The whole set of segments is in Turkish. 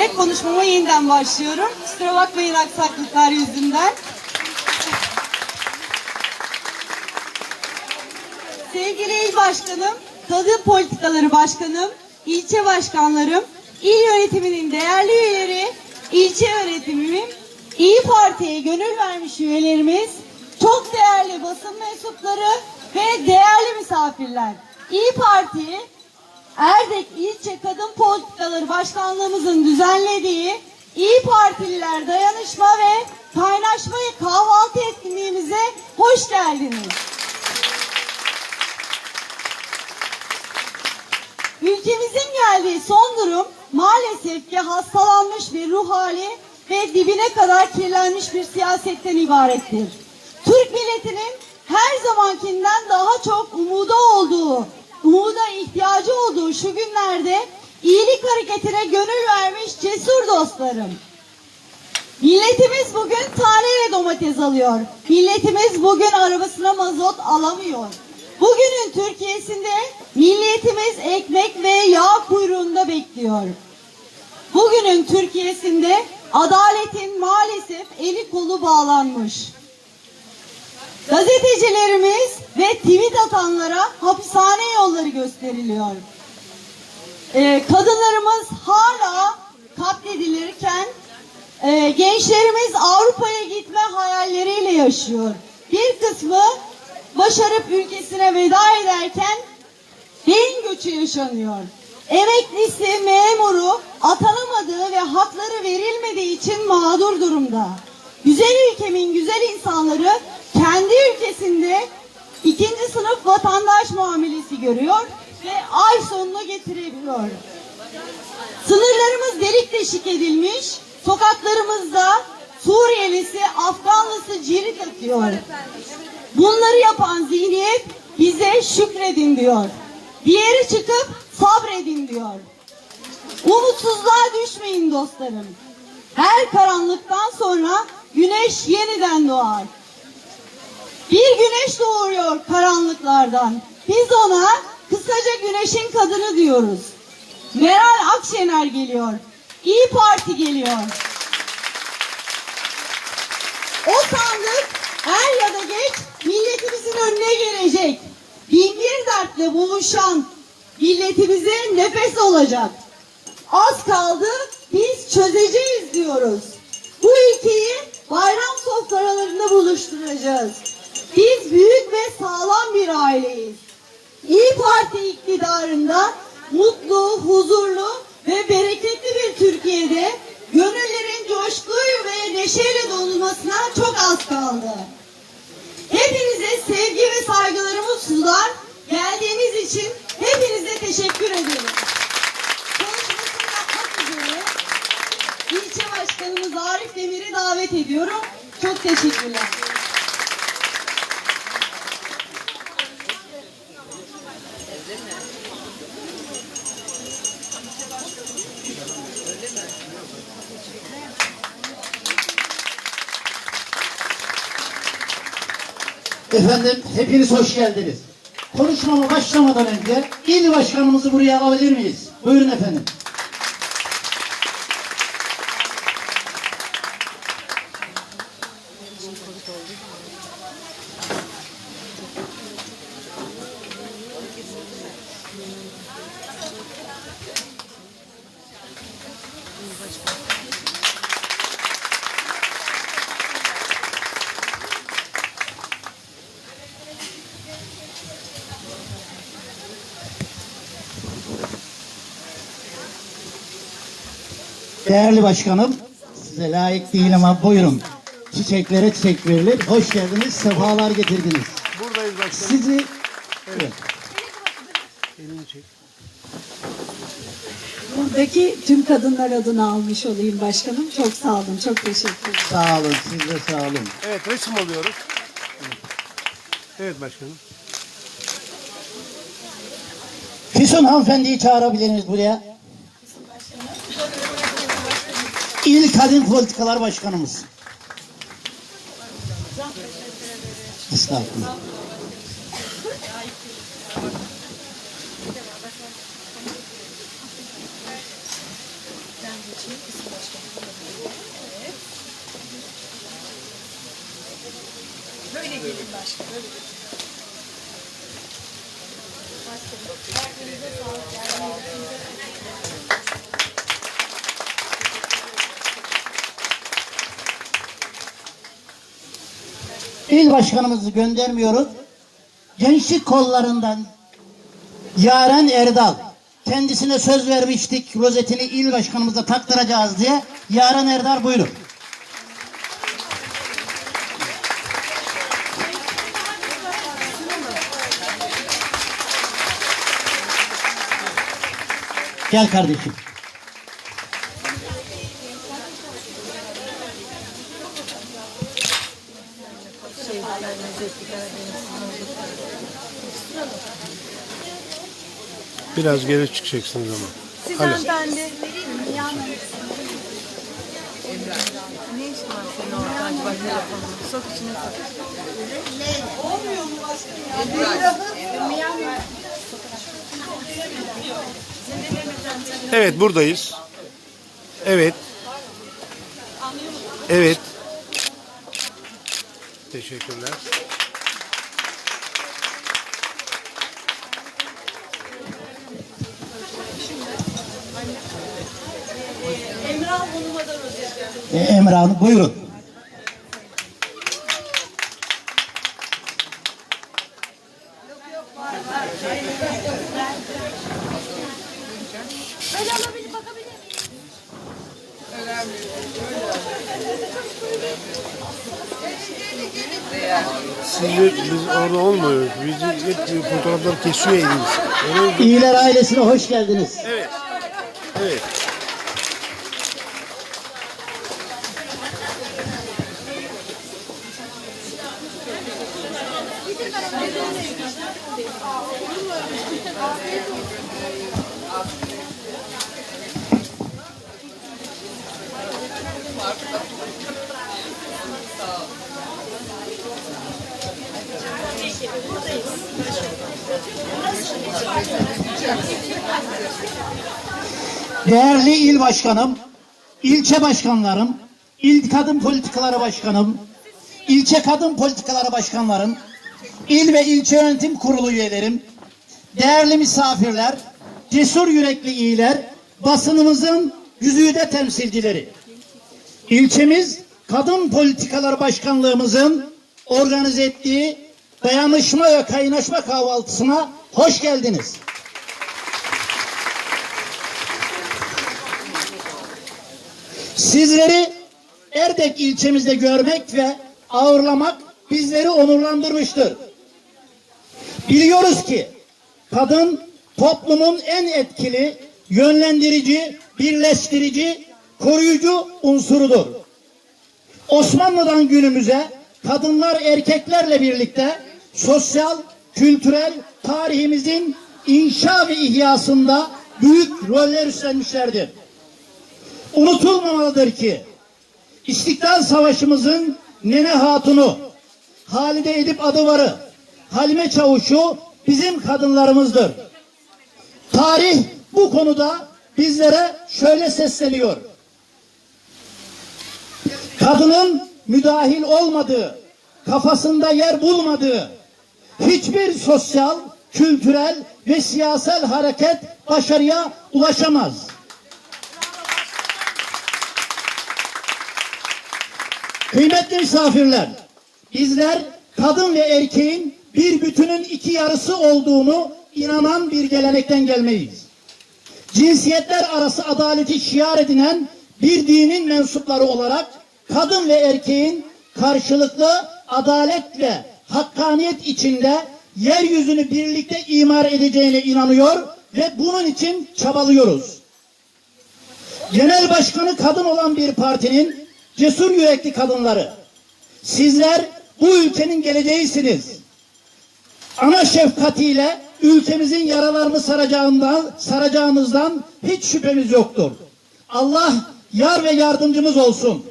ve konuşmama yeniden başlıyorum. Kusura bakmayın aksaklıklar yüzünden. Sevgili il başkanım, kadın politikaları başkanım, ilçe başkanlarım, il yönetiminin değerli üyeleri, ilçe yönetimimin, İyi Parti'ye gönül vermiş üyelerimiz, çok değerli basın mensupları ve değerli misafirler. İyi Parti, Erdek İlçe Kadın Politikaları Başkanlığımızın düzenlediği İyi Partililer Dayanışma ve Kaynaşma Kahvaltı etkinliğimize hoş geldiniz. Ülkemizin geldiği son durum maalesef ki hastalanmış bir ruh hali ve dibine kadar kirlenmiş bir siyasetten ibarettir. Türk milletinin her zamankinden daha çok umuda olduğu, umuda ihtiyacı olduğu şu günlerde iyilik hareketine gönül vermiş cesur dostlarım. Milletimiz bugün taneyle domates alıyor. Milletimiz bugün arabasına mazot alamıyor. Bugünün Türkiye'sinde milletimiz ekmek ve yağ kuyruğunda bekliyor. Bugünün Türkiye'sinde adaletin maalesef eli kolu bağlanmış. Gazetecilerimiz ve tweet atanlara hapishane yolları gösteriliyor. Ee, kadınlarımız hala katledilirken ee, gençlerimiz Avrupa'ya gitme hayalleriyle yaşıyor. Bir kısmı başarıp ülkesine veda ederken beyin göçü yaşanıyor. Emeklisi, memuru atanamadığı ve hakları verilmediği için mağdur durumda. Güzel ülkemin güzel insanları kendi ülkesinde ikinci sınıf vatandaş muamelesi görüyor ve ay sonunu getirebiliyor. Sınırlarımız delik deşik edilmiş, sokaklarımızda Suriyelisi, Afganlısı cirit atıyor. Bunları yapan zihniyet bize şükredin diyor. Diğeri çıkıp sabredin diyor. Umutsuzluğa düşmeyin dostlarım. Her karanlıktan sonra güneş yeniden doğar. Bir güneş doğuyor karanlıklardan. Biz ona kısaca güneşin kadını diyoruz. Meral Akşener geliyor. İyi Parti geliyor. O sandık er ya da geç milletimizin önüne gelecek. Bin bir dertle boğuşan milletimize nefes olacak. Az kaldı biz çözeceğiz diyoruz. Bu ülkeyi bayram sofralarında buluşturacağız. Biz büyük ve sağlam bir aileyiz. İyi Parti iktidarında mutlu, huzurlu ve bereketli bir Türkiye'de gönüllerin coşkuyu ve neşeyle dolmasına çok az kaldı. Hepinize sevgi ve saygılarımı sunar. Geldiğiniz için hepinize teşekkür ediyorum. Konuşmasını yapmak üzere ilçe başkanımız Arif Demir'i davet ediyorum. Çok teşekkürler. Efendim hepiniz hoş geldiniz. Konuşmama başlamadan önce il başkanımızı buraya alabilir miyiz? Buyurun efendim. Değerli başkanım, size layık değil ama buyurun. Çiçeklere çiçek verilir. Hoş geldiniz, sefalar getirdiniz. Buradayız başkanım. Sizi evet. Elini çek. Buradaki tüm kadınlar adına almış olayım başkanım. Çok sağ olun, çok teşekkür ederim. sağ olun, siz de sağ olun. Evet resim alıyoruz. Evet başkanım. Füsun hanımefendiyi çağırabilir miyiz buraya? İl Kadın Politikalar Başkanımız. Estağfurullah. Böyle gelin başkanım. Başkanımızı göndermiyoruz. Gençlik kollarından Yaren Erdal. Kendisine söz vermiştik rozetini il başkanımıza taktıracağız diye. Yaren Erdal buyurun. Gel kardeşim. Biraz geri çıkacaksınız ama. Siz Alo. hanımefendi. Yan. Ne işin var senin orada acaba telefonun? Sok içine sok. Evet buradayız. Evet. Evet. Teşekkürler. Ee, Emre Hanım buyurun. Sizi biz orada olmuyoruz. Bizi hep fotoğraflar kesiyor elimiz. İyiler ailesine hoş geldiniz. Evet. Değerli il başkanım, ilçe başkanlarım, il kadın politikaları başkanım, ilçe kadın politikaları başkanlarım, il ve ilçe yönetim kurulu üyelerim, değerli misafirler, cesur yürekli iyiler, basınımızın yüzüğüde temsilcileri. İlçemiz Kadın Politikaları Başkanlığımızın organize ettiği dayanışma ve kaynaşma kahvaltısına hoş geldiniz. Sizleri Erdek ilçemizde görmek ve ağırlamak bizleri onurlandırmıştır. Biliyoruz ki kadın toplumun en etkili, yönlendirici, birleştirici, koruyucu unsurudur. Osmanlı'dan günümüze kadınlar erkeklerle birlikte sosyal, kültürel tarihimizin inşa ve ihyasında büyük roller üstlenmişlerdir. Unutulmamalıdır ki İstiklal Savaşımızın Nene Hatunu, Halide Edip Adıvarı, Halime Çavuşu bizim kadınlarımızdır. Tarih bu konuda bizlere şöyle sesleniyor. Kadının müdahil olmadığı, kafasında yer bulmadığı hiçbir sosyal, kültürel ve siyasal hareket başarıya ulaşamaz. Kıymetli misafirler, bizler kadın ve erkeğin bir bütünün iki yarısı olduğunu inanan bir gelenekten gelmeyiz. Cinsiyetler arası adaleti şiar edinen bir dinin mensupları olarak kadın ve erkeğin karşılıklı adalet ve hakkaniyet içinde yeryüzünü birlikte imar edeceğine inanıyor ve bunun için çabalıyoruz. Genel başkanı kadın olan bir partinin cesur yürekli kadınları. Sizler bu ülkenin geleceğisiniz. Ana şefkatiyle ülkemizin yaralarını saracağından, saracağınızdan hiç şüphemiz yoktur. Allah yar ve yardımcımız olsun.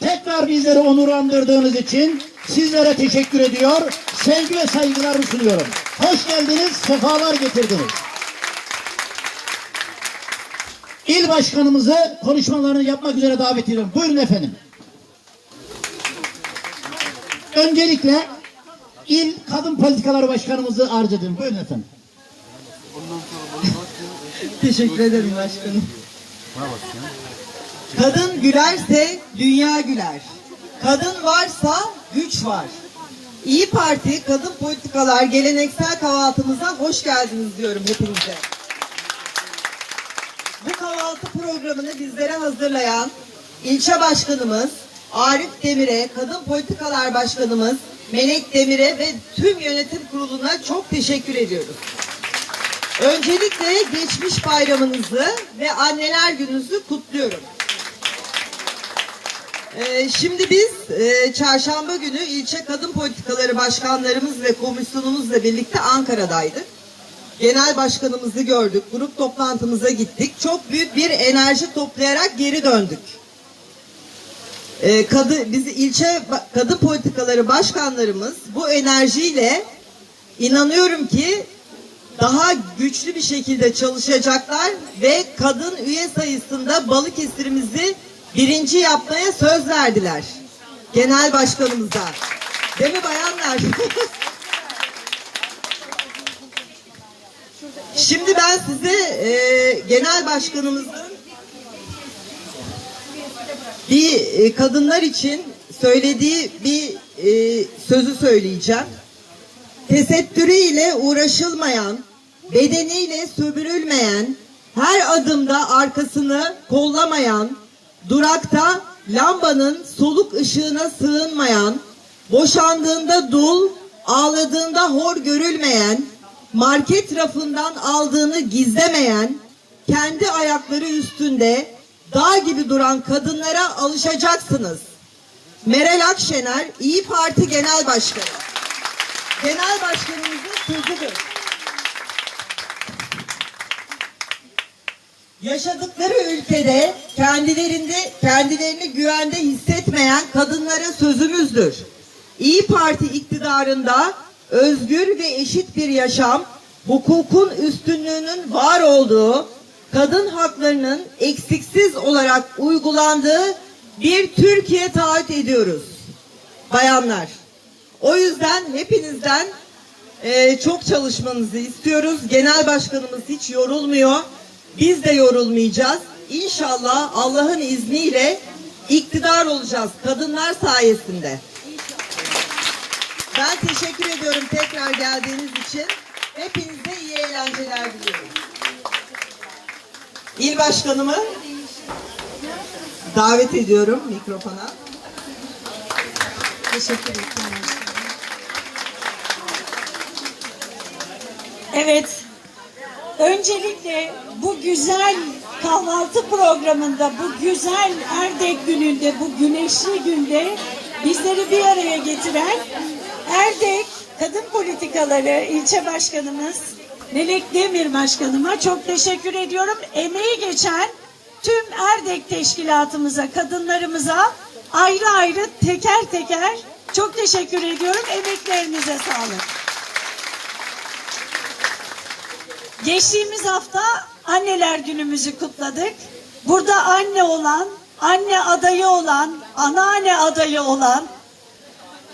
Tekrar bizleri onurlandırdığınız için sizlere teşekkür ediyor. Sevgi ve saygılarımı sunuyorum. Hoş geldiniz, sefalar getirdiniz. İl başkanımızı konuşmalarını yapmak üzere davet ediyorum. Buyurun efendim. Öncelikle İl Kadın Politikaları Başkanımızı arz ediyorum. Buyurun efendim. Teşekkür ederim başkanım. Kadın gülerse dünya güler. Kadın varsa güç var. İyi Parti Kadın Politikalar Geleneksel Kahvaltımıza hoş geldiniz diyorum hepinize. Bu kahvaltı programını bizlere hazırlayan ilçe başkanımız Arif Demir'e, Kadın Politikalar Başkanımız Melek Demir'e ve tüm yönetim kuruluna çok teşekkür ediyoruz. Öncelikle geçmiş bayramınızı ve anneler gününüzü kutluyorum. Ee, şimdi biz e, çarşamba günü ilçe kadın politikaları başkanlarımız ve komisyonumuzla birlikte Ankara'daydık. Genel başkanımızı gördük, grup toplantımıza gittik. Çok büyük bir enerji toplayarak geri döndük. Ee, kadı, bizi ilçe kadın politikaları başkanlarımız bu enerjiyle inanıyorum ki daha güçlü bir şekilde çalışacaklar ve kadın üye sayısında Balıkesir'imizi birinci yapmaya söz verdiler. Genel başkanımıza. Değil mi bayanlar? Şimdi ben size e, genel başkanımızın bir e, kadınlar için söylediği bir e, sözü söyleyeceğim. Tesettürüyle uğraşılmayan, bedeniyle sömürülmeyen, her adımda arkasını kollamayan, durakta lambanın soluk ışığına sığınmayan, boşandığında dul, ağladığında hor görülmeyen, market rafından aldığını gizlemeyen, kendi ayakları üstünde dağ gibi duran kadınlara alışacaksınız. Meral Akşener, İyi Parti Genel Başkanı. Genel başkanımızın sözüdür. Yaşadıkları ülkede kendilerinde kendilerini güvende hissetmeyen kadınlara sözümüzdür. İyi Parti iktidarında özgür ve eşit bir yaşam, hukukun üstünlüğünün var olduğu, kadın haklarının eksiksiz olarak uygulandığı bir Türkiye taahhüt ediyoruz. Bayanlar. O yüzden hepinizden e, çok çalışmanızı istiyoruz. Genel başkanımız hiç yorulmuyor. Biz de yorulmayacağız. İnşallah Allah'ın izniyle iktidar olacağız kadınlar sayesinde. Ben teşekkür ediyorum tekrar geldiğiniz için. Hepinize iyi eğlenceler diliyorum. İl başkanımı davet ediyorum mikrofona. Teşekkür ederim. Evet. Öncelikle bu güzel kahvaltı programında, bu güzel Erdek gününde, bu güneşli günde bizleri bir araya getiren Erdek Kadın Politikaları ilçe başkanımız Melek Demir başkanıma çok teşekkür ediyorum. Emeği geçen tüm Erdek teşkilatımıza, kadınlarımıza ayrı ayrı teker teker çok teşekkür ediyorum. Emeklerinize sağlık. Geçtiğimiz hafta anneler günümüzü kutladık. Burada anne olan, anne adayı olan, anneanne adayı olan,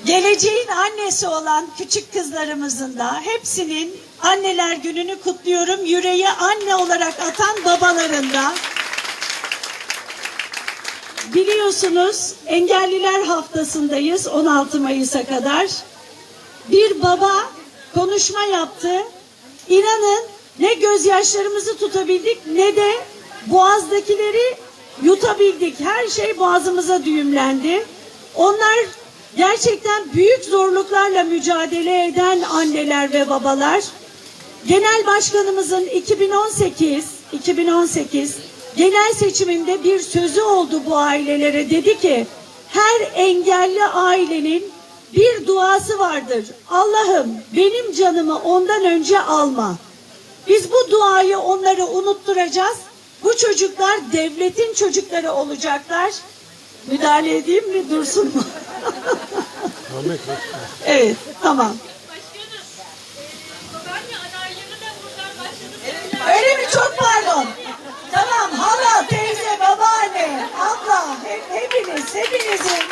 geleceğin annesi olan küçük kızlarımızın da hepsinin anneler gününü kutluyorum. Yüreği anne olarak atan babaların da. Biliyorsunuz engelliler haftasındayız 16 Mayıs'a kadar. Bir baba konuşma yaptı. İnanın ne gözyaşlarımızı tutabildik ne de boğazdakileri yutabildik. Her şey boğazımıza düğümlendi. Onlar gerçekten büyük zorluklarla mücadele eden anneler ve babalar. Genel Başkanımızın 2018 2018 genel seçiminde bir sözü oldu bu ailelere. Dedi ki her engelli ailenin bir duası vardır. Allah'ım benim canımı ondan önce alma. Biz bu duayı onlara unutturacağız. Bu çocuklar devletin çocukları olacaklar. Müdahale edeyim mi dursun mu? Evet tamam. Öyle mi? Çok pardon. Tamam hala, teyze, babaanne, abla, hep, hepiniz, hepinizin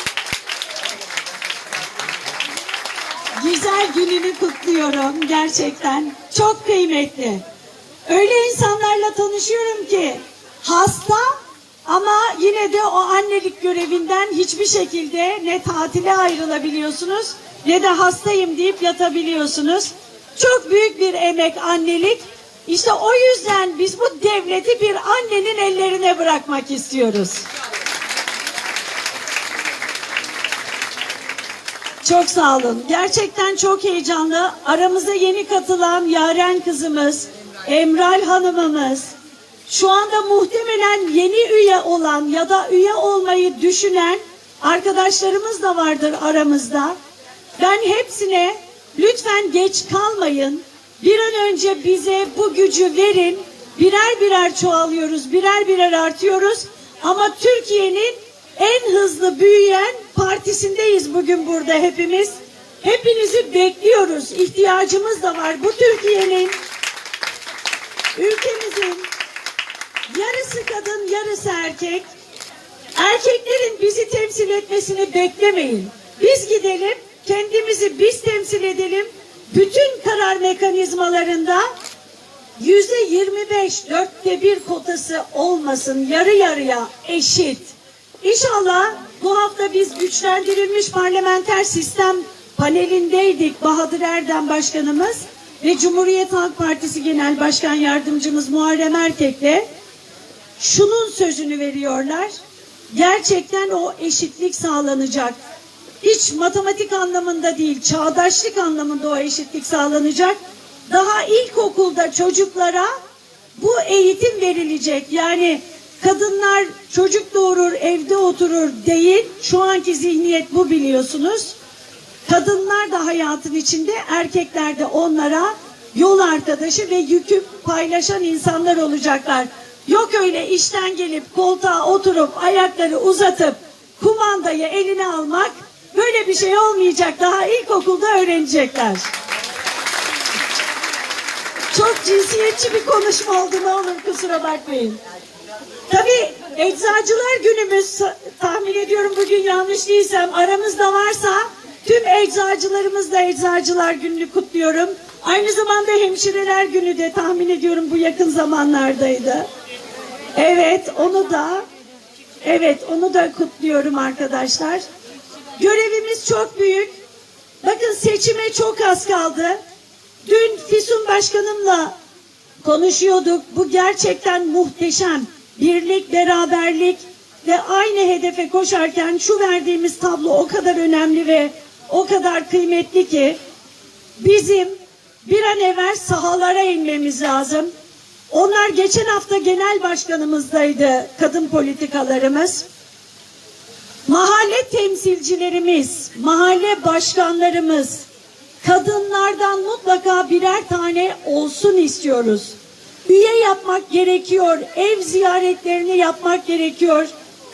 güzel gününü kutluyorum gerçekten. Çok kıymetli. Öyle insanlarla tanışıyorum ki hasta ama yine de o annelik görevinden hiçbir şekilde ne tatile ayrılabiliyorsunuz ne de hastayım deyip yatabiliyorsunuz. Çok büyük bir emek annelik. İşte o yüzden biz bu devleti bir annenin ellerine bırakmak istiyoruz. Çok sağ olun. Gerçekten çok heyecanlı. Aramıza yeni katılan Yaren kızımız, Emral hanımımız, şu anda muhtemelen yeni üye olan ya da üye olmayı düşünen arkadaşlarımız da vardır aramızda. Ben hepsine lütfen geç kalmayın. Bir an önce bize bu gücü verin. Birer birer çoğalıyoruz, birer birer artıyoruz. Ama Türkiye'nin en hızlı büyüyen partisindeyiz bugün burada hepimiz. Hepinizi bekliyoruz. İhtiyacımız da var. Bu Türkiye'nin, ülkemizin yarısı kadın, yarısı erkek. Erkeklerin bizi temsil etmesini beklemeyin. Biz gidelim, kendimizi biz temsil edelim. Bütün karar mekanizmalarında yüzde 25 dörtte bir kotası olmasın yarı yarıya eşit. İnşallah bu hafta biz güçlendirilmiş parlamenter sistem panelindeydik Bahadır Erdem Başkanımız ve Cumhuriyet Halk Partisi Genel Başkan Yardımcımız Muharrem Erkek'le şunun sözünü veriyorlar. Gerçekten o eşitlik sağlanacak. Hiç matematik anlamında değil, çağdaşlık anlamında o eşitlik sağlanacak. Daha ilkokulda çocuklara bu eğitim verilecek. Yani kadınlar çocuk doğurur, evde oturur değil. Şu anki zihniyet bu biliyorsunuz. Kadınlar da hayatın içinde, erkekler de onlara yol arkadaşı ve yükü paylaşan insanlar olacaklar. Yok öyle işten gelip koltuğa oturup ayakları uzatıp kumandayı eline almak böyle bir şey olmayacak. Daha ilkokulda öğrenecekler. Çok cinsiyetçi bir konuşma oldu ne olur kusura bakmayın. Tabii eczacılar günümüz tahmin ediyorum bugün yanlış değilsem aramızda varsa tüm eczacılarımız da eczacılar gününü kutluyorum. Aynı zamanda hemşireler günü de tahmin ediyorum bu yakın zamanlardaydı. Evet onu da evet onu da kutluyorum arkadaşlar. Görevimiz çok büyük. Bakın seçime çok az kaldı. Dün Füsun Başkanımla konuşuyorduk. Bu gerçekten muhteşem. Birlik, beraberlik ve aynı hedefe koşarken şu verdiğimiz tablo o kadar önemli ve o kadar kıymetli ki bizim bir an evvel sahalara inmemiz lazım. Onlar geçen hafta genel başkanımızdaydı kadın politikalarımız. Mahalle temsilcilerimiz, mahalle başkanlarımız, kadınlardan mutlaka birer tane olsun istiyoruz. Üye yapmak gerekiyor, ev ziyaretlerini yapmak gerekiyor.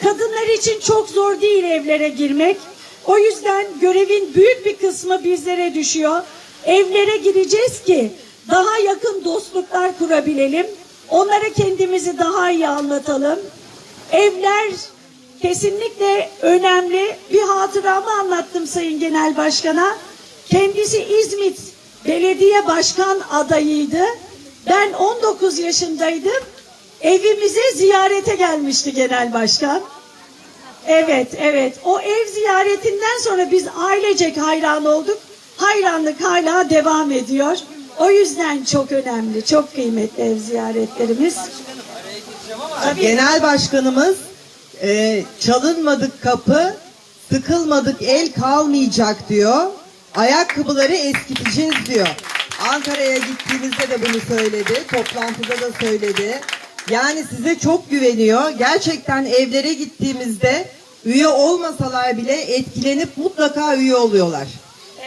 Kadınlar için çok zor değil evlere girmek. O yüzden görevin büyük bir kısmı bizlere düşüyor. Evlere gireceğiz ki daha yakın dostluklar kurabilelim. Onlara kendimizi daha iyi anlatalım. Evler kesinlikle önemli. Bir hatıramı anlattım Sayın Genel Başkan'a. Kendisi İzmit Belediye Başkan adayıydı. Ben 19 yaşındaydım. Evimize ziyarete gelmişti Genel Başkan. Evet, evet. O ev ziyaretinden sonra biz ailecek hayran olduk. Hayranlık hala devam ediyor. O yüzden çok önemli, çok kıymetli ev ziyaretlerimiz. Genel Başkanımız e, çalınmadık kapı, sıkılmadık el kalmayacak diyor. Ayakkabıları eskiteceğiz diyor. Ankara'ya gittiğimizde de bunu söyledi. Toplantıda da söyledi. Yani size çok güveniyor. Gerçekten evlere gittiğimizde üye olmasalar bile etkilenip mutlaka üye oluyorlar.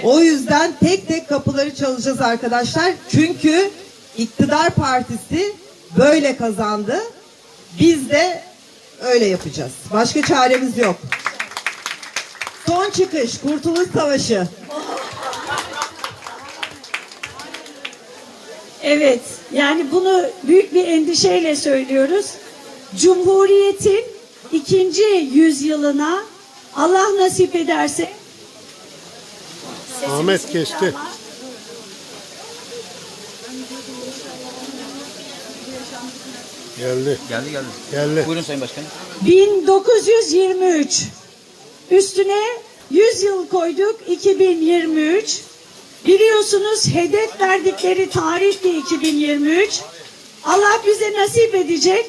O yüzden tek tek kapıları çalacağız arkadaşlar. Çünkü iktidar partisi böyle kazandı. Biz de öyle yapacağız. Başka çaremiz yok. Son çıkış, Kurtuluş Savaşı. Evet, yani bunu büyük bir endişeyle söylüyoruz. Cumhuriyetin ikinci yüzyılına Allah nasip ederse Ahmet kesti. Geldi. Geldi geldi. Geldi. Buyurun Sayın Başkanım. 1923 üstüne 100 yıl koyduk 2023 Biliyorsunuz hedef verdikleri tarih de 2023. Allah bize nasip edecek.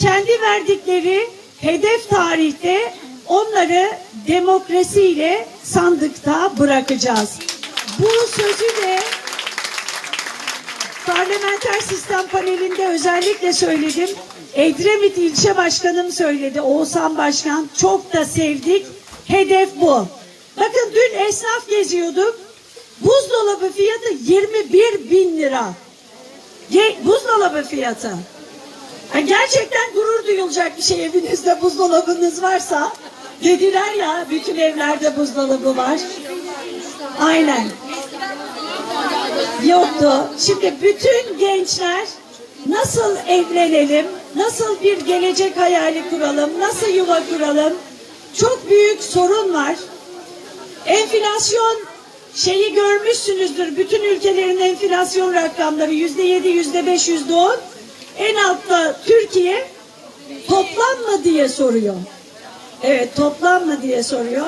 Kendi verdikleri hedef tarihte onları demokrasiyle sandıkta bırakacağız. Bu sözü de Parlamenter Sistem Paneli'nde özellikle söyledim. Edremit ilçe başkanım söyledi. Oğuzhan Başkan çok da sevdik. Hedef bu. Bakın dün esnaf geziyorduk. Buzdolabı fiyatı 21 bin lira. Ge- buzdolabı fiyatı. Gerçekten gurur duyulacak bir şey evinizde buzdolabınız varsa. Dediler ya bütün evlerde buzdolabı var. Aynen yoktu. Şimdi bütün gençler nasıl evlenelim, nasıl bir gelecek hayali kuralım, nasıl yuva kuralım? Çok büyük sorun var. Enflasyon şeyi görmüşsünüzdür. Bütün ülkelerin enflasyon rakamları yüzde yedi, yüzde beş, yüzde on. En altta Türkiye toplam mı diye soruyor. Evet toplam mı diye soruyor.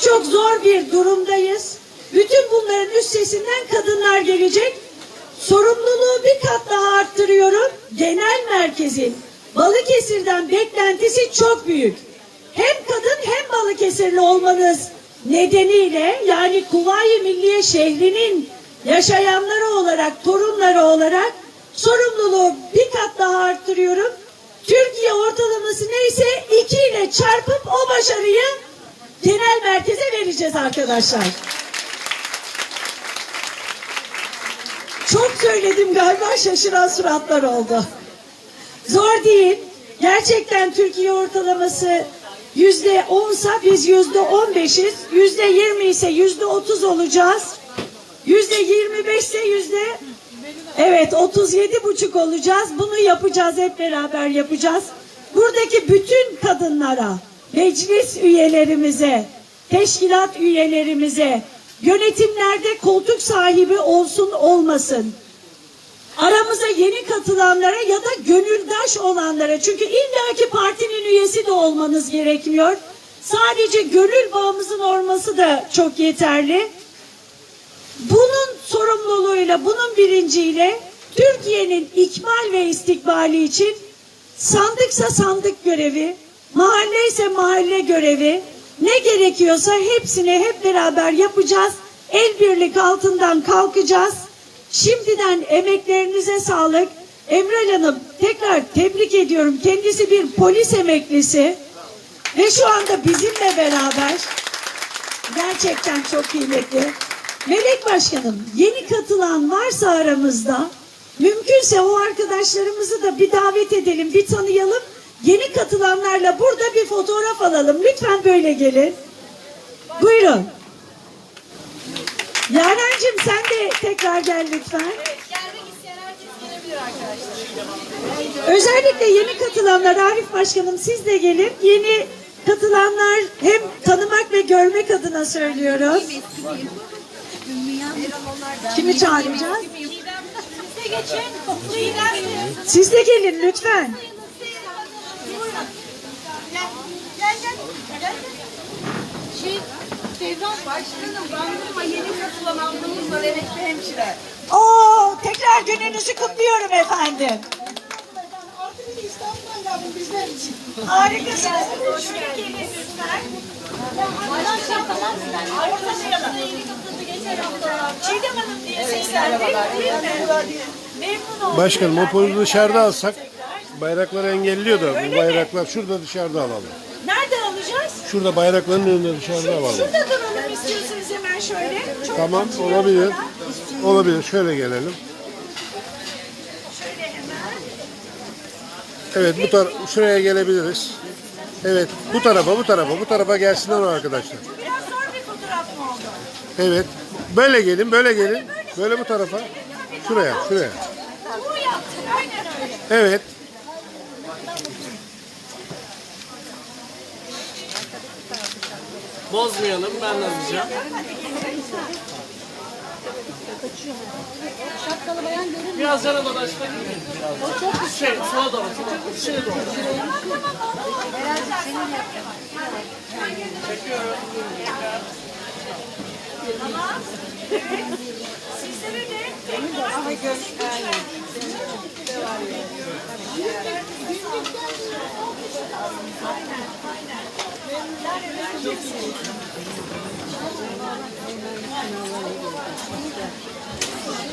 Çok zor bir durumdayız. Bütün bunların üstesinden kadınlar gelecek. Sorumluluğu bir kat daha arttırıyorum. Genel merkezin Balıkesir'den beklentisi çok büyük. Hem kadın hem Balıkesirli olmanız nedeniyle yani Kuvayi Milliye şehrinin yaşayanları olarak, torunları olarak sorumluluğu bir kat daha arttırıyorum. Türkiye ortalaması neyse iki ile çarpıp o başarıyı genel merkeze vereceğiz arkadaşlar. Çok söyledim galiba şaşıran suratlar oldu. Zor değil. Gerçekten Türkiye ortalaması yüzde onsa biz yüzde on beşiz. Yüzde yirmi ise yüzde otuz olacağız. Yüzde yirmi beşse yüzde evet otuz yedi buçuk olacağız. Bunu yapacağız hep beraber yapacağız. Buradaki bütün kadınlara, meclis üyelerimize, teşkilat üyelerimize, yönetimlerde koltuk sahibi olsun olmasın. Aramıza yeni katılanlara ya da gönüldaş olanlara çünkü illaki partinin üyesi de olmanız gerekmiyor. Sadece gönül bağımızın olması da çok yeterli. Bunun sorumluluğuyla, bunun bilinciyle Türkiye'nin ikmal ve istikbali için sandıksa sandık görevi, mahalle ise mahalle görevi, ne gerekiyorsa hepsini hep beraber yapacağız. El birlik altından kalkacağız. Şimdiden emeklerinize sağlık. Emrel Hanım tekrar tebrik ediyorum. Kendisi bir polis emeklisi ve şu anda bizimle beraber. Gerçekten çok kıymetli. Melek Başkanım yeni katılan varsa aramızda mümkünse o arkadaşlarımızı da bir davet edelim, bir tanıyalım. Yeni katılanlarla burada bir fotoğraf alalım. Lütfen böyle gelin. Buyurun. Yarencim sen de tekrar gel lütfen. Gelmek isteyen herkes gelebilir arkadaşlar. Özellikle yeni katılanlar Arif Başkanım siz de gelin. Yeni katılanlar hem tanımak ve görmek adına söylüyorum. Kimi çağıracağız? Size geçin. Çiğdem mi? Siz de gelin lütfen. Gel. Gel gel. Gel. Şey, Sevdan Başkanım, Bandırma yeni katılan ablamız var, emekli hemşire. Oo, tekrar gününüzü kutluyorum efendim. Artı bir de İstanbul'dan geldim bizler için. Harikasınız. Çiğdem Hanım diye seslendik değil mi? Memnun oldum. Başkanım o pozu dışarıda alsak bayrakları engelliyor da bu bayraklar şurada dışarıda alalım. Şurada bayrakların önünde dışarıda alalım. Şurada duralım istiyorsanız hemen şöyle. Çok Tamam olabilir. Olabilir. Şöyle gelelim. Şöyle hemen. Evet bu tar şuraya gelebiliriz. Evet bu tarafa bu tarafa bu tarafa gelsinler o arkadaşlar. Biraz zor bir fotoğraf mı oldu? Evet. Böyle gelin böyle gelin. Böyle bu tarafa. Şuraya şuraya. Bu yaptın aynen öyle. Evet. Bozmayalım ben de alacağım. Şapkalı bayan görünmüyor. Biraz yana dolaşmak O çok şey, sola doğru. Çok şey doğru.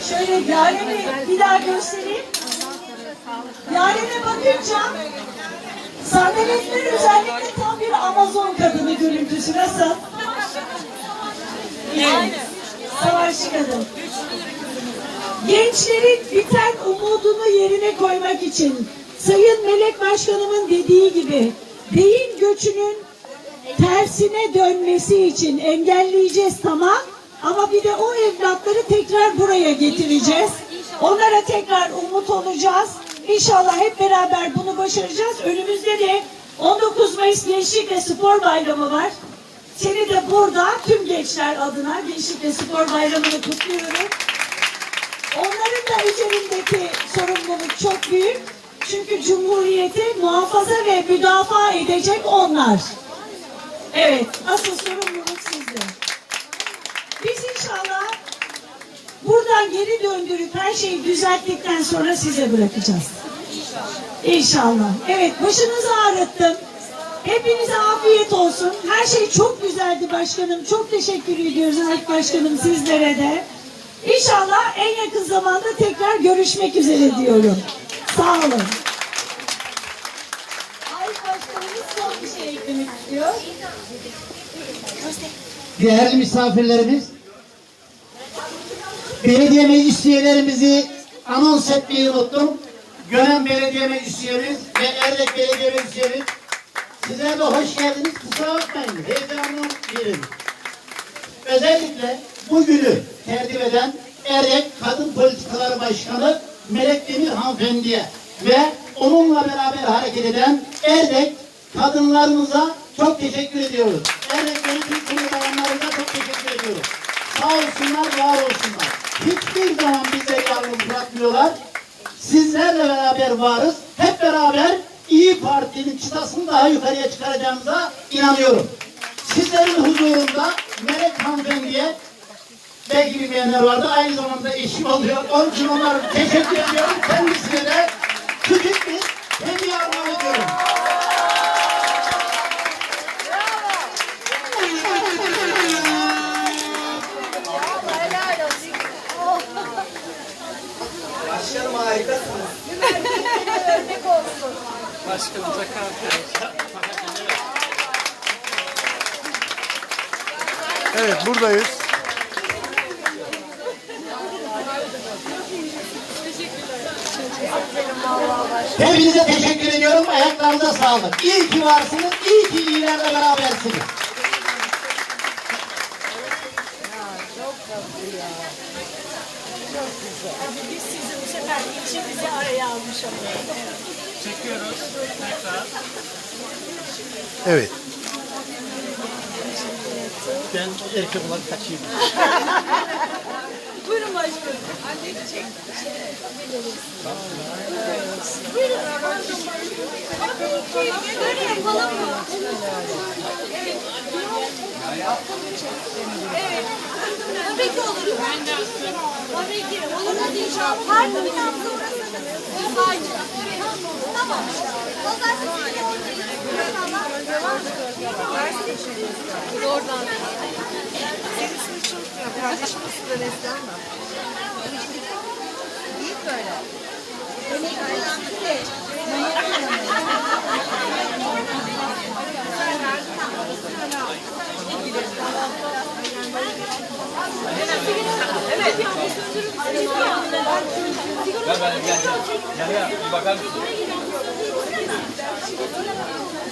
Şöyle Yaren'i bir daha göstereyim. Yaren'e bakınca sahneletler özellikle tam bir Amazon kadını görüntüsü nasıl? Savaşçı kadın. Gençlerin biten umudunu yerine koymak için Sayın Melek Başkanımın dediği gibi beyin göçünün tersine dönmesi için engelleyeceğiz tamam ama bir de o evlatları tekrar buraya getireceğiz. Onlara tekrar umut olacağız. İnşallah hep beraber bunu başaracağız. Önümüzde de 19 Mayıs Gençlik ve Spor Bayramı var. Seni de burada tüm gençler adına Gençlik ve Spor Bayramı'nı kutluyorum. Onların da üzerindeki sorumluluk çok büyük. Çünkü Cumhuriyeti muhafaza ve müdafaa edecek onlar. Evet, asıl sorumluluk sizde. Biz inşallah buradan geri döndürüp her şeyi düzelttikten sonra size bırakacağız. İnşallah. Evet, başınızı ağrıttım. Hepinize afiyet olsun. Her şey çok güzeldi başkanım. Çok teşekkür ediyoruz Arif Başkanım sizlere de. İnşallah en yakın zamanda tekrar görüşmek üzere diyorum. Sağ olun. Arif Başkanımız son bir. Değerli misafirlerimiz, belediye meclis üyelerimizi anons etmeyi unuttum. Gönen Belediye Meclis üyemiz ve Erdek Belediye Meclis üyemiz, sizler de hoş geldiniz. Kusura bakmayın, heyecanlı yerim. Özellikle bu günü tertip eden Erdek Kadın Politikaları Başkanı Melek Demir hanımefendiye ve onunla beraber hareket eden Erdek kadınlarımıza çok teşekkür ediyoruz. Erdek Yönetim Kurulu bayanlarına çok teşekkür ediyoruz. Sağ olsunlar, var olsunlar. Hiçbir zaman bizleri yalnız bırakmıyorlar. Sizlerle beraber varız. Hep beraber İyi Parti'nin çıtasını daha yukarıya çıkaracağımıza inanıyorum. Sizlerin huzurunda Melek Hanımefendi'ye belki bilmeyenler vardı. Aynı zamanda eşim oluyor. Onun için onlara teşekkür ediyorum. Kendisine de küçük bir hediye armağan ediyorum. Başkanımıza kart Evet buradayız. Hepinize teşekkür ediyorum. Ayaklarınıza sağlık. İyi ki varsınız. İyi ki iyilerle berabersiniz. Biz sizi bu sefer ilçemizi araya almış olalım. Çekiyoruz. Tekrar. Evet. Ben erkek olarak kaçayım. Buyurun başkanım. Anneni çek. Böyle yapalım mı? Evet. Tabii ki olur. Tabii ki. Olur hadi inşallah. Parti binamız orası. Hayır. Tamam. Pazar sizinle oradayız. İnşallah. Oradan. Ben ben gel gel. Gel bir bakar mısın? よろしくお願いします。